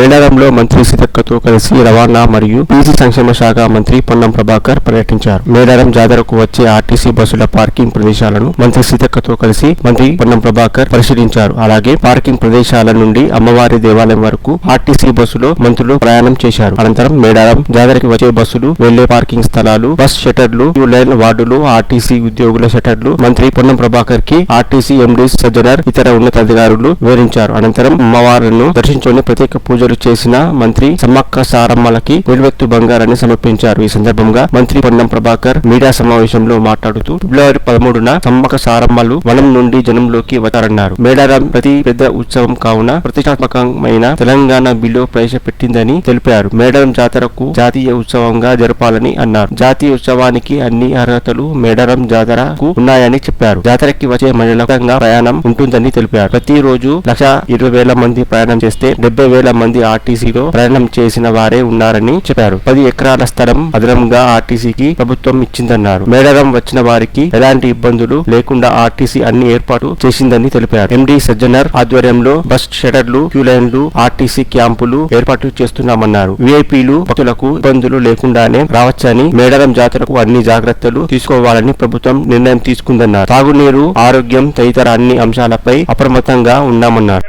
మేడారంలో మంత్రి సీతక్కతో కలిసి రవాణా మరియు బీసీ సంక్షేమ శాఖ మంత్రి పొన్నం ప్రభాకర్ పర్యటించారు. మేడారం జాతరకు వచ్చే ఆర్టీసీ బస్సుల పార్కింగ్ ప్రదేశాలను మంత్రి సీతక్కతో కలిసి మంత్రి పొన్నం ప్రభాకర్ పరిశీలించారు. అలాగే పార్కింగ్ ప్రదేశాల నుండి అమ్మవారి దేవాలయం వరకు ఆర్టీసీ బస్సులో మంత్రులు ప్రయాణం చేశారు. అనంతరం మేడారం జాతరకి వచ్చే బస్సులు వెళ్ళే పార్కింగ్ స్థలాలు బస్ షటర్లు క్యూ లైన్ వార్డులు ఆర్టీసీ ఉద్యోగుల షటర్లు మంత్రి పొన్నం ప్రభాకర్కి ఆర్టీసీ ఎండీ సజ్జనర్ ఇతర ఉన్నతాధికారులు వివరించారు. అనంతరం అమ్మవారులను దర్శించుకుని ప్రత్యేక పూజ పూజలు చేసిన మంత్రి సమ్మక్క సారమ్మలకి నిలువెత్తు బంగారాన్ని సమర్పించారు. ఈ సందర్భంగా మంత్రి పొన్నం ప్రభాకర్ మీడియా సమావేశంలో మాట్లాడుతూ ఫిబ్రవరి పదమూడున సమ్మక్క సారమ్మలు వనం నుండి జనంలోకి వచ్చారన్నారు. మేడారం ప్రతి పెద్ద ఉత్సవం కావున ప్రతిష్టాత్మకమైన తెలంగాణ బిల్లు ప్రవేశపెట్టిందని తెలిపారు. మేడారం జాతరకు జాతీయ ఉత్సవంగా జరపాలని అన్నారు. జాతీయ ఉత్సవానికి అన్ని అర్హతలు మేడారం జాతరకు ఉన్నాయని చెప్పారు. జాతరకి వచ్చే మహిళల ప్రయాణం ఉంటుందని తెలిపారు. ప్రతిరోజు లక్ష ఇరవై వేల మంది ప్రయాణం చేస్తే డెబ్బై వేల మంది ఆర్టీసీలో ప్రయాణం చేసిన వారే ఉన్నారని చెప్పారు. పది ఎకరాల స్థలం అదనంగా ఆర్టీసీకి ప్రభుత్వం ఇచ్చిందన్నారు. మేడారం వచ్చిన వారికి ఎలాంటి ఇబ్బందులు లేకుండా ఆర్టీసీ అన్ని ఏర్పాటు చేసిందని తెలిపారు. ఎండి సజ్జనర్ ఆధ్వర్యంలో బస్ షటర్లు క్యూ లైన్లు ఆర్టీసీ క్యాంపులు ఏర్పాటు చేస్తున్నామన్నారు. విఐపీలు భక్తులకు ఇబ్బందులు లేకుండానే రావచ్చని మేడారం జాతరకు అన్ని జాగ్రత్తలు తీసుకోవాలని ప్రభుత్వం నిర్ణయం తీసుకుందన్నారు. తాగునీరు ఆరోగ్యం తదితర అన్ని అంశాలపై అప్రమత్తంగా ఉన్నామన్నారు.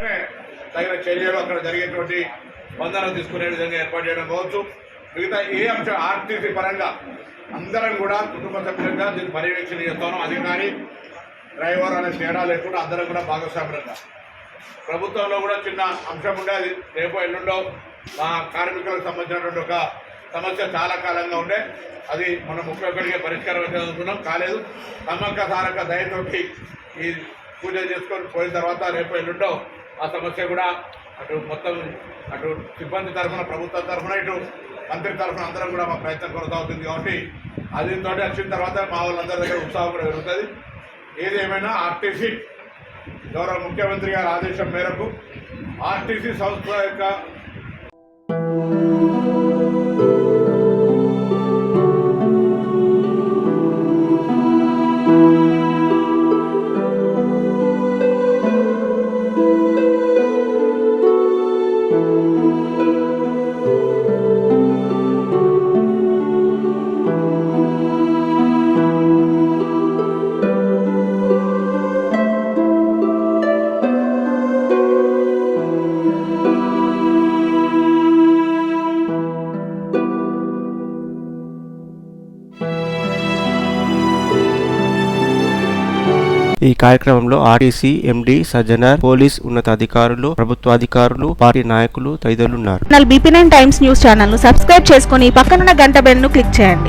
తగిన బంధనం తీసుకునే విధంగా ఏర్పాటు చేయడం కావచ్చు. మిగతా ఏ అంశం ఆర్టీసీ పరంగా అందరం కూడా కుటుంబ సభ్యులుగా దీన్ని పర్యవేక్షణ చేస్తాను. అధికారి డ్రైవర్ అనే తేడా లేకుండా అందరం కూడా భాగస్వామ్యంగా ప్రభుత్వంలో కూడా చిన్న అంశం ఉండేది. రేపు ఎల్లుండో మా కార్మికులకు సంబంధించినటువంటి ఒక సమస్య చాలా కాలంగా ఉండే. అది మనం ముప్పై పరిష్కారం అయితే అనుకున్నాం. కాలేదు. సమ్మక్క సారక దయతోటి ఈ పూజ చేసుకొని పోయిన తర్వాత రేపు ఎల్లుండో ఆ సమస్య కూడా అటు మొత్తం అటు సిబ్బంది తరఫున ప్రభుత్వం తరఫున ఇటు మంత్రి తరఫున అందరం కూడా మా ప్రయత్నం కొనసాగుతుంది కాబట్టి అది తోటి వచ్చిన తర్వాత మా వాళ్ళందరి దగ్గర ఉత్సాహం కూడా పెరుగుతుంది. ఏది ఏమైనా ఆర్టీసీ గౌరవ ముఖ్యమంత్రి గారి ఆదేశం మేరకు ఆర్టీసీ సంస్థ యొక్క ఈ కార్యక్రమంలో ఆర్టీసీ ఎండి సజ్జనర్ పోలీస్ ఉన్నతాధికారులు ప్రభుత్వాధికారులు పార్టీ నాయకులు తదితరులున్నారు channel BP nine times news ఛానల్ను సబ్స్క్రైబ్ చేసుకుని పక్కనున్న గంట బెల్ను క్లిక్ చేయండి.